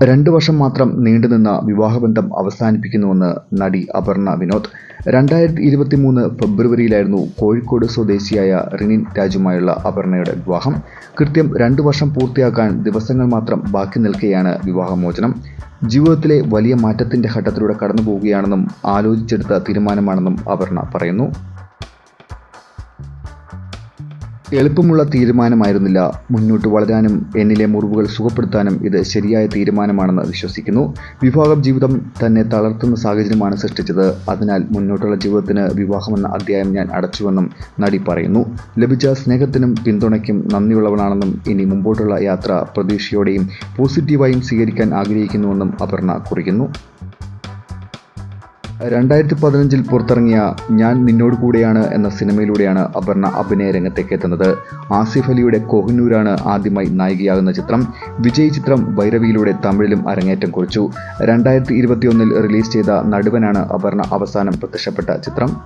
രണ്ടു വർഷം മാത്രം നീണ്ടുനിന്ന വിവാഹബന്ധം അവസാനിപ്പിക്കുന്നുവെന്ന് നടി അപർണ വിനോദ്. രണ്ടായിരത്തി ഇരുപത്തി മൂന്ന് ഫെബ്രുവരിയിലായിരുന്നു കോഴിക്കോട് സ്വദേശിയായ റിനിൻ രാജുമായുള്ള അപർണയുടെ വിവാഹം. കൃത്യം രണ്ടു വർഷം പൂർത്തിയാക്കാൻ ദിവസങ്ങൾ മാത്രം ബാക്കി നിൽക്കെയാണ് വിവാഹമോചനം. ജീവിതത്തിലെ വലിയ മാറ്റത്തിന്റെ ഘട്ടത്തിലൂടെ കടന്നു പോവുകയാണെന്നും ആലോചിച്ചെടുത്ത തീരുമാനമാണെന്നും അപർണ പറയുന്നു. എളുപ്പമുള്ള തീരുമാനമായിരുന്നില്ല. മുന്നോട്ട് വളരാനും എന്നിലെ മുറിവുകൾ സുഖപ്പെടുത്താനും ഇത് ശരിയായ തീരുമാനമാണെന്ന് വിശ്വസിക്കുന്നു. വിവാഹം ജീവിതം തന്നെ തളർത്തുന്ന സാഹചര്യമാണ് സൃഷ്ടിച്ചത്. അതിനാൽ മുന്നോട്ടുള്ള ജീവിതത്തിന് വിവാഹമെന്ന അധ്യായം ഞാൻ അടച്ചുവെന്നും നടി പറയുന്നു. ലഭിച്ച സ്നേഹത്തിനും പിന്തുണയ്ക്കും നന്ദിയുള്ളവനാണെന്നും ഇനി മുമ്പോട്ടുള്ള യാത്ര പ്രതീക്ഷയോടെയും പോസിറ്റീവായും സ്വീകരിക്കാൻ ആഗ്രഹിക്കുന്നുവെന്നും അപർണ കുറിക്കുന്നു. രണ്ടായിരത്തി പതിനഞ്ചിൽ പുറത്തിറങ്ങിയ ഞാൻ നിന്നോട് കൂടെയാണ് എന്ന സിനിമയിലൂടെയാണ് അപർണ അഭിനയ രംഗത്തേക്ക് എത്തുന്നത്. ആസിഫ് അലിയുടെ കോഹിനൂരാണ് ആദ്യമായി നായികയാകുന്ന ചിത്രം. വിജയ് ചിത്രം ഭൈരവിയിലൂടെ തമിഴിലും അരങ്ങേറ്റം കുറിച്ചു. രണ്ടായിരത്തി ഇരുപത്തിയൊന്നിൽ റിലീസ് ചെയ്ത നടുവനാണ് അപർണ അവസാനം പ്രത്യക്ഷപ്പെട്ട ചിത്രം.